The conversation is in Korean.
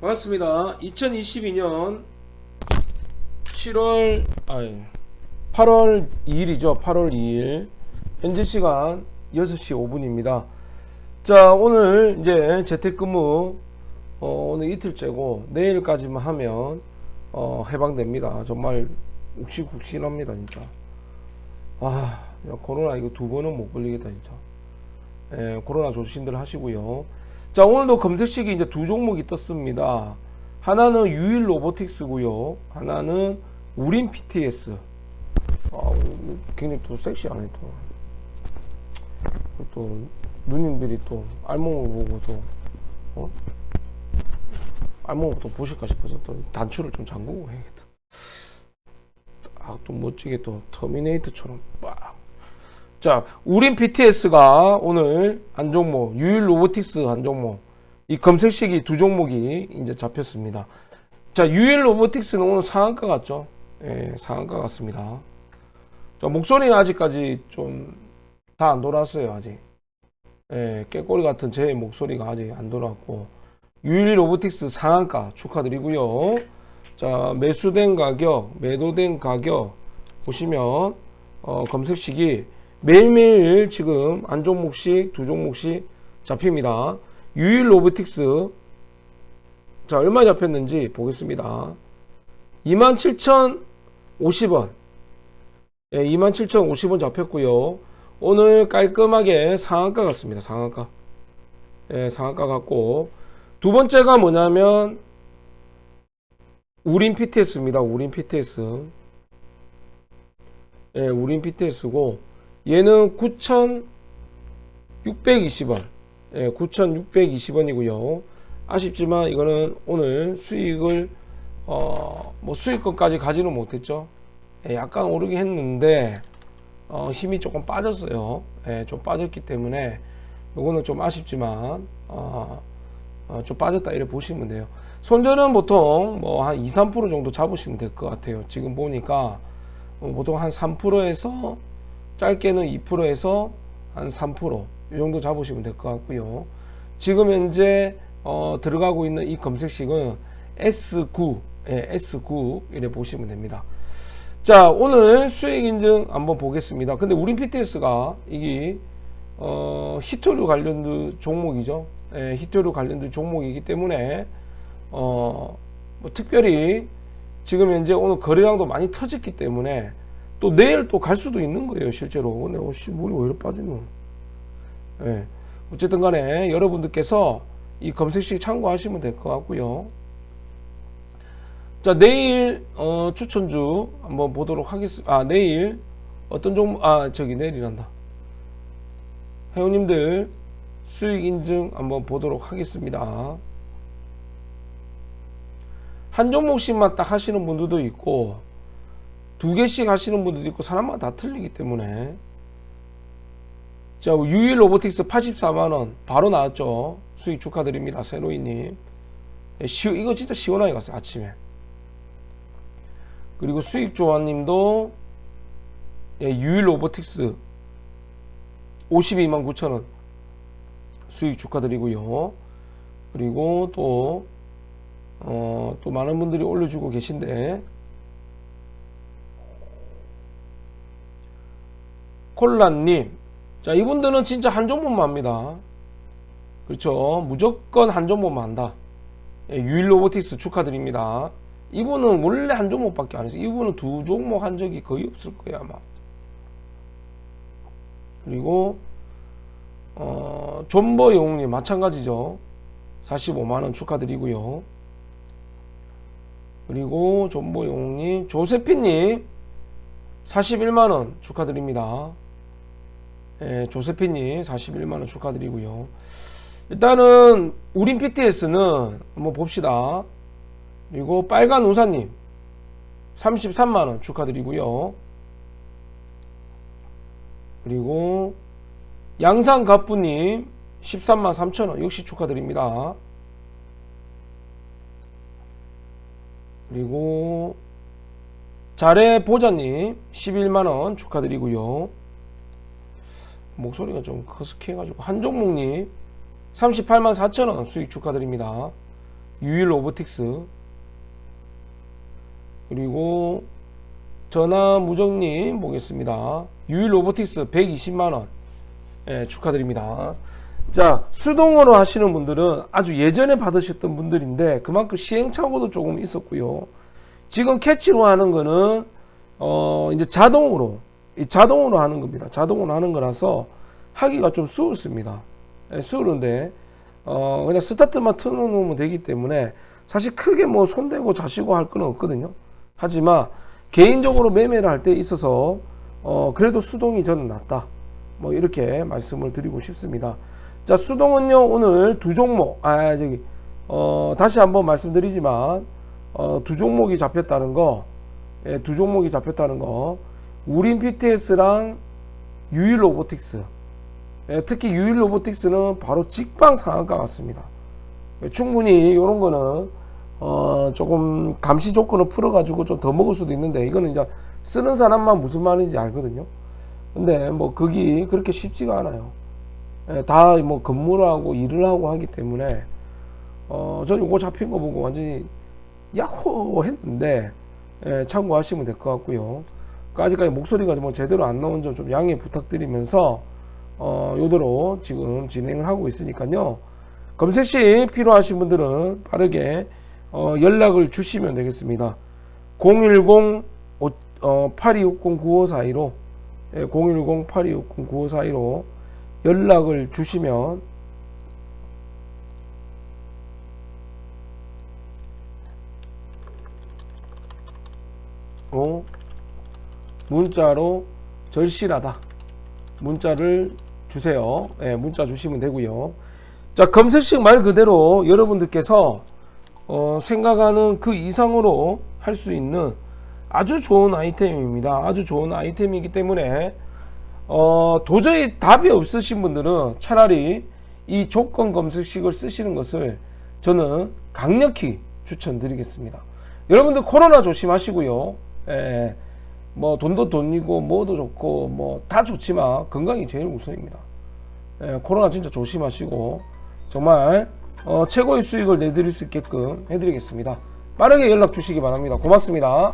반갑습니다. 2022년 7월 아니 8월 2일이죠. 8월 2일 현재 시간 6시 5분입니다. 자 오늘 이제 재택근무 어, 오늘 이틀째고 내일까지만 하면 어, 해방됩니다. 정말 욱신욱신합니다 진짜. 아 야, 코로나 이거 두 번은 못 걸리겠다 진짜. 예, 코로나 조심들 하시고요. 자, 오늘도 검색식이 이제 두 종목이 떴습니다. 하나는 유일 로보틱스고요. 하나는 우린 PTS. 아, 굉장히 또 섹시하네 또. 또 누님들이 또 알몸을 보고 또 어? 알몸을 또 보실까 싶어서 또 단추를 좀 잠그고 해야겠다. 아, 또 멋지게 또 터미네이터처럼 빡. 자, 우린 BTS가 오늘 한 종목, 유일 로보틱스 한 종목, 이 검색식이 두 종목이 이제 잡혔습니다. 자, 유일 로보틱스는 오늘 상한가 같죠? 예, 상한가 같습니다. 자, 목소리는 아직까지 좀 다 안 돌았어요, 아직. 예, 깨꼬리 같은 제 목소리가 아직 안 돌았고, 유일 로보틱스 상한가 축하드리고요. 자, 매수된 가격, 매도된 가격 보시면, 어, 검색식이 매일매일 지금 한 종목씩 두 종목씩 잡힙니다. 유일 로보틱스 자 얼마 잡혔는지 보겠습니다. 27,050원 예, 27,050원 잡혔고요. 오늘 깔끔하게 상한가 같습니다. 상한가 예, 상한가 같고 두 번째가 뭐냐면 우린 PTS입니다. 우린 PTS 예, 우린 PTS고 얘는 9,620원. 예, 9,620원이고요. 아쉽지만 이거는 오늘 수익을 어, 뭐 수익권까지 가지는 못했죠. 예, 약간 오르긴 했는데 어, 힘이 조금 빠졌어요. 예, 좀 빠졌기 때문에 이거는 좀 아쉽지만 어, 어, 좀 빠졌다 이렇게 보시면 돼요. 손절은 보통 뭐 한 2, 3% 정도 잡으시면 될 것 같아요. 지금 보니까 어, 보통 한 3%에서 짧게는 2%에서 한 3%이 정도 잡으시면 될 것 같고요. 지금 현재 어, 들어가고 있는 이 검색식은 S9, 예, S9 이래 보시면 됩니다. 자, 오늘 수익 인증 한번 보겠습니다. 근데 우린 PTS가 이게 어, 히토류 관련된 종목이죠. 예, 히토류 관련된 종목이기 때문에 어, 뭐 특별히 지금 현재 오늘 거래량도 많이 터졌기 때문에 또 내일 또 갈 수도 있는 거예요, 실제로. 근데 어, 씨, 물이 왜 이렇게 빠지노? 예. 어쨌든 간에 여러분들께서 이 검색식 참고하시면 될 것 같고요. 자, 내일, 어, 추천주 한번 보도록 하겠습니다. 아, 내일 어떤 종목, 아, 저기 내일이란다. 회원님들 수익 인증 한번 보도록 하겠습니다. 한 종목씩만 딱 하시는 분들도 있고, 두 개씩 하시는 분들도 있고 사람마다 다 틀리기 때문에. 자 유일 로보틱스 84만원 바로 나왔죠. 수익 축하드립니다 세로이님. 예, 시, 이거 진짜 시원하게 갔어요 아침에. 그리고 수익 조아님도 예, 유일 로보틱스 52만 9천원 수익 축하드리고요. 그리고 또 어, 또 많은 분들이 올려주고 계신데 콜라님. 자, 이분들은 진짜 한 종목만 합니다. 그렇죠. 무조건 한 종목만 한다. 예, 유일 로보틱스 축하드립니다. 이분은 원래 한 종목밖에 안 했어요. 이분은 두 종목 한 적이 거의 없을 거예요, 아마. 그리고, 어, 존버 영웅님 마찬가지죠. 45만원 축하드리고요. 그리고 존버 영웅님, 조세피님 41만원 축하드립니다. 예, 조세피님 41만원 축하드리고요. 일단은 우린 PTS는 한번 봅시다. 그리고 빨간 우사님 33만원 축하드리고요. 그리고 양산 갑부님 13만 3천원 역시 축하드립니다. 그리고 잘해 보자님 11만원 축하드리고요. 목소리가 좀 커스키해가지고 한종목님 38만 4천원 수익 축하드립니다. 유일 로보틱스 그리고 전화 무정님 보겠습니다. 유일 로보틱스 120만원 예, 축하드립니다. 자 수동으로 하시는 분들은 아주 예전에 받으셨던 분들인데 그만큼 시행착오도 조금 있었고요. 지금 캐치로 하는 거는 어 이제 자동으로 이 자동으로 하는 겁니다. 자동으로 하는 거라서 하기가 좀 수월습니다. 예, 수월한데 어 그냥 스타트만 틀어놓으면 되기 때문에 사실 크게 뭐 손대고 자시고 할 건 없거든요. 하지만 개인적으로 매매를 할 때 있어서 어 그래도 수동이 저는 낫다. 뭐 이렇게 말씀을 드리고 싶습니다. 자 수동은요 오늘 두 종목 아 저기 어 다시 한번 말씀드리지만 어, 두 종목이 잡혔다는 거, 예, 두 종목이 잡혔다는 거, 우린 PTS랑 유일 로보틱스. 예, 특히 유일 로보틱스는 바로 직방 상한가 같습니다. 예, 충분히 이런 거는 어, 조금 감시 조건을 풀어가지고 좀 더 먹을 수도 있는데 이거는 이제 쓰는 사람만 무슨 말인지 알거든요. 근데 뭐 그게 그렇게 쉽지가 않아요. 예, 다뭐 근무를 하고 일을 하고 하기 때문에 어, 저는 이거 잡힌 거 보고 완전히 야호 했는데 예, 참고하시면 될 것 같고요. 그 아직까지 목소리가 뭐 제대로 안 나온 점 좀 양해 부탁드리면서 어, 요대로 지금 진행을 하고 있으니까요. 검색 시 필요하신 분들은 빠르게 어, 연락을 주시면 되겠습니다. 010 어, 8260-9542로 예, 010-8260-9542로 연락을 주시면 문자로 절실하다. 문자를 주세요. 예, 문자 주시면 되고요. 자, 검색식 말 그대로 여러분들께서 어, 생각하는 그 이상으로 할 수 있는 아주 좋은 아이템입니다. 아주 좋은 아이템이기 때문에 어, 도저히 답이 없으신 분들은 차라리 이 조건 검색식을 쓰시는 것을 저는 강력히 추천드리겠습니다. 여러분들 코로나 조심하시고요. 예, 뭐 돈도 돈이고 뭐도 좋고 뭐 다 좋지만 건강이 제일 우선입니다. 예, 코로나 진짜 조심하시고 정말 어, 최고의 수익을 내드릴 수 있게끔 해드리겠습니다. 빠르게 연락 주시기 바랍니다. 고맙습니다.